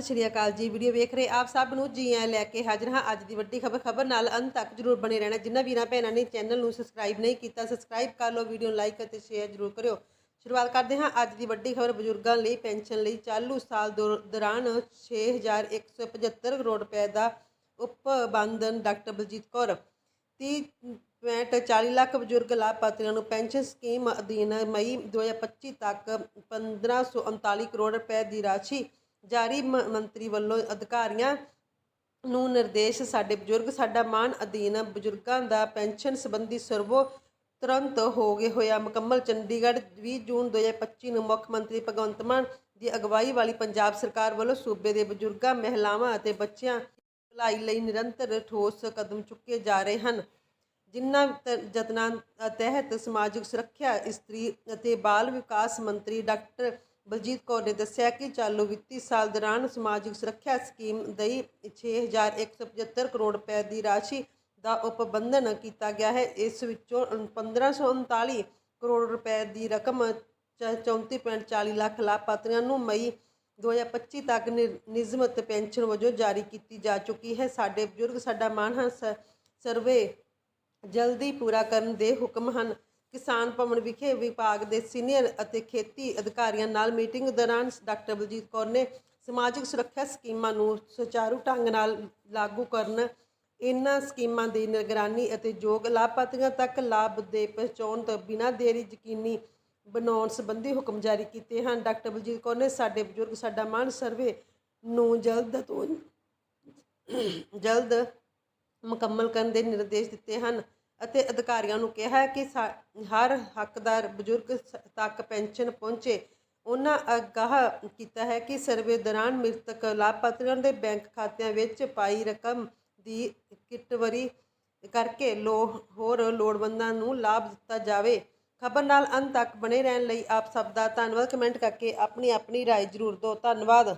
ਸਤਿ ਸ਼੍ਰੀ ਅਕਾਲ ਜੀ। ਵੀਡੀਓ ਵੇਖ ਰਹੇ ਆਪ ਸਭ ਨੂੰ ਜੀ ਆਇਆਂ ਲੈ ਕੇ ਹਾਜ਼ਰ ਹਾਂ। ਅੱਜ ਦੀ ਵੱਡੀ ਖਬਰ ਖਬਰ ਨਾਲ ਅੰਤ ਤੱਕ ਜਰੂਰ ਬਣੇ ਰਹਿਣਾ। ਜਿੰਨਾ ਵੀਰਾਂ ਭੈਣਾਂ ਨੇ ਚੈਨਲ ਨੂੰ ਸਬਸਕ੍ਰਾਈਬ ਨਹੀਂ ਕੀਤਾ, ਸਬਸਕ੍ਰਾਈਬ ਕਰ ਲਓ, ਵੀਡੀਓ ਨੂੰ ਲਾਈਕ ਅਤੇ ਸ਼ੇਅਰ ਜਰੂਰ ਕਰਿਓ। ਸ਼ੁਰੂਆਤ ਕਰਦੇ ਹਾਂ ਅੱਜ ਦੀ ਵੱਡੀ ਖਬਰ। ਬਜ਼ੁਰਗਾਂ ਲਈ ਪੈਨਸ਼ਨ ਲਈ ਚਾਲੂ ਸਾਲ ਦੌ- ਦੌਰਾਨ 6175 ਕਰੋੜ ਰੁਪਏ ਦਾ ਉਪਬੰਧਨ ਡਾਕਟਰ ਬਲਜੀਤ ਕੌਰ। 30.40 ਲੱਖ ਬਜ਼ੁਰਗ ਲਾਭਪਾਤਰੀਆਂ ਨੂੰ ਪੈਨਸ਼ਨ ਸਕੀਮ ਅਧੀਨ ਮਈ 2025 ਤੱਕ 1539 ਕਰੋੜ ਰੁਪਏ ਦੀ ਰਾਸ਼ੀ ਜਾਰੀ ਮੰਤਰੀ ਵੱਲੋਂ ਅਧਿਕਾਰੀਆਂ ਨੂੰ ਨਿਰਦੇਸ਼, ਸਾਡੇ ਬਜ਼ੁਰਗ, ਸਾਡਾ ਮਾਣ ਅਧੀਨ ਬਜ਼ੁਰਗਾਂ ਦਾ ਪੈਨਸ਼ਨ ਸੰਬੰਧੀ ਸਰਵੋ ਤੁਰੰਤ ਹੋ ਗਏ ਹੋਇਆ ਮੁਕੰਮਲ। ਚੰਡੀਗੜ੍ਹ 20 ਜੂਨ 2025 ਨੂੰ ਮੁੱਖ ਮੰਤਰੀ ਭਗਵੰਤ ਮਾਨ ਦੀ ਅਗਵਾਈ ਵਾਲੀ ਪੰਜਾਬ ਸਰਕਾਰ ਵੱਲੋਂ ਸੂਬੇ ਦੇ ਬਜ਼ੁਰਗਾਂ, ਮਹਿਲਾਵਾਂ ਅਤੇ ਬੱਚਿਆਂ ਭਲਾਈ ਲਈ ਨਿਰੰਤਰ ਠੋਸ ਕਦਮ ਚੁੱਕੇ ਜਾ ਰਹੇ ਹਨ, ਜਿਨ੍ਹਾਂ ਤ- ਯਤਨਾਂ ਤਹਿਤ ਸਮਾਜਿਕ ਸੁਰੱਖਿਆ, ਇਸਤਰੀ ਅਤੇ ਬਾਲ ਵਿਕਾਸ ਮੰਤਰੀ ਡਾਕਟਰ ਬਲਜੀਤ ਕੌਰ ਨੇ ਦੱਸਿਆ ਕਿ ਚਾਲੂ ਵਿੱਤੀ ਸਾਲ ਦੌਰਾਨ ਸਮਾਜਿਕ ਸੁਰੱਖਿਆ ਸਕੀਮ ਲਈ 6175 ਕਰੋੜ ਰੁਪਏ ਦੀ ਰਾਸ਼ੀ ਦਾ ਉਪਬੰਧਨ ਕੀਤਾ ਗਿਆ ਹੈ। ਇਸ ਵਿੱਚੋਂ 1539 ਕਰੋੜ ਰੁਪਏ ਦੀ ਰਕਮ ਚ- 34.40 ਲੱਖ ਲਾਭਪਾਤਰੀਆਂ ਨੂੰ ਮਈ 2025 ਤੱਕ ਨਿ- ਨਿਯਮਤ ਪੈਨਸ਼ਨ ਵਜੋਂ ਜਾਰੀ ਕੀਤੀ ਜਾ ਚੁੱਕੀ ਹੈ। ਸਾਡੇ ਬਜ਼ੁਰਗ, ਸਾਡਾ ਮਾਣ ਹੈ ਸ- ਸਰਵੇ ਜਲਦੀ ਪੂਰਾ ਕਰਨ ਦੇ ਹੁਕਮ ਹਨ। ਕਿਸਾਨ ਭਵਨ ਵਿਖੇ ਵਿਭਾਗ ਦੇ ਸੀਨੀਅਰ ਅਤੇ ਖੇਤੀ ਅਧਿਕਾਰੀਆਂ ਨਾਲ ਮੀਟਿੰਗ ਦੌਰਾਨ ਡਾਕਟਰ ਬਲਜੀਤ ਕੌਰ ਨੇ ਸਮਾਜਿਕ ਸੁਰੱਖਿਆ ਸਕੀਮਾਂ ਨੂੰ ਸੁਚਾਰੂ ਢੰਗ ਨਾਲ ਲਾਗੂ ਕਰਨ, ਇਹਨਾਂ ਸਕੀਮਾਂ ਦੀ ਨਿਗਰਾਨੀ ਅਤੇ ਯੋਗ ਲਾਭਪਾਤਰੀਆਂ ਤੱਕ ਲਾਭ ਦੇ ਪਹੁੰਚਾਉਣ ਤੋਂ ਬਿਨਾਂ ਦੇਰੀ ਯਕੀਨੀ ਬਣਾਉਣ ਸੰਬੰਧੀ ਹੁਕਮ ਜਾਰੀ ਕੀਤੇ ਹਨ। ਡਾਕਟਰ ਬਲਜੀਤ ਕੌਰ ਨੇ ਸਾਡੇ ਬਜ਼ੁਰਗ, ਸਾਡਾ ਮਾਣ ਸਰਵੇ ਨੂੰ ਜਲਦ ਤੋਂ ਜਲਦ ਮੁਕੰਮਲ ਕਰਨ ਦੇ ਨਿਰਦੇਸ਼ ਦਿੱਤੇ ਹਨ। ਅਤੇ ਅਧਿਕਾਰੀਆਂ ਨੂੰ ਕਿਹਾ ਹੈ ਕਿ ਸਾ- ਹਰ ਹੱਕਦਾਰ ਬਜ਼ੁਰਗ ਸ- ਤੱਕ ਪੈਨਸ਼ਨ ਪਹੁੰਚੇ ਉਹਨਾਂ ਅਗਾਹ ਕੀਤਾ ਹੈ ਕਿ ਸਰਵੇ ਦੌਰਾਨ ਮ੍ਰਿਤਕ ਲਾਭਪਾਤਰੀਆਂ ਦੇ ਬੈਂਕ ਖਾਤਿਆਂ ਵਿੱਚ ਪਾਈ ਰਕਮ ਦੀ ਕਿਟਵਰੀ ਕਰਕੇ ਲੋ ਹੋਰ ਲੋੜਵੰਦਾਂ ਨੂੰ ਲਾਭ ਦਿੱਤਾ ਜਾਵੇ ਖਬਰ ਨਾਲ ਅੰਤ ਤੱਕ ਬਣੇ ਰਹਿਣ ਲਈ ਆਪ ਸਭ ਦਾ ਧੰਨਵਾਦ ਕਮੈਂਟ ਕਰਕੇ ਆਪਣੀ ਆਪਣੀ رائے ਜ਼ਰੂਰ ਦਿਓ ਧੰਨਵਾਦ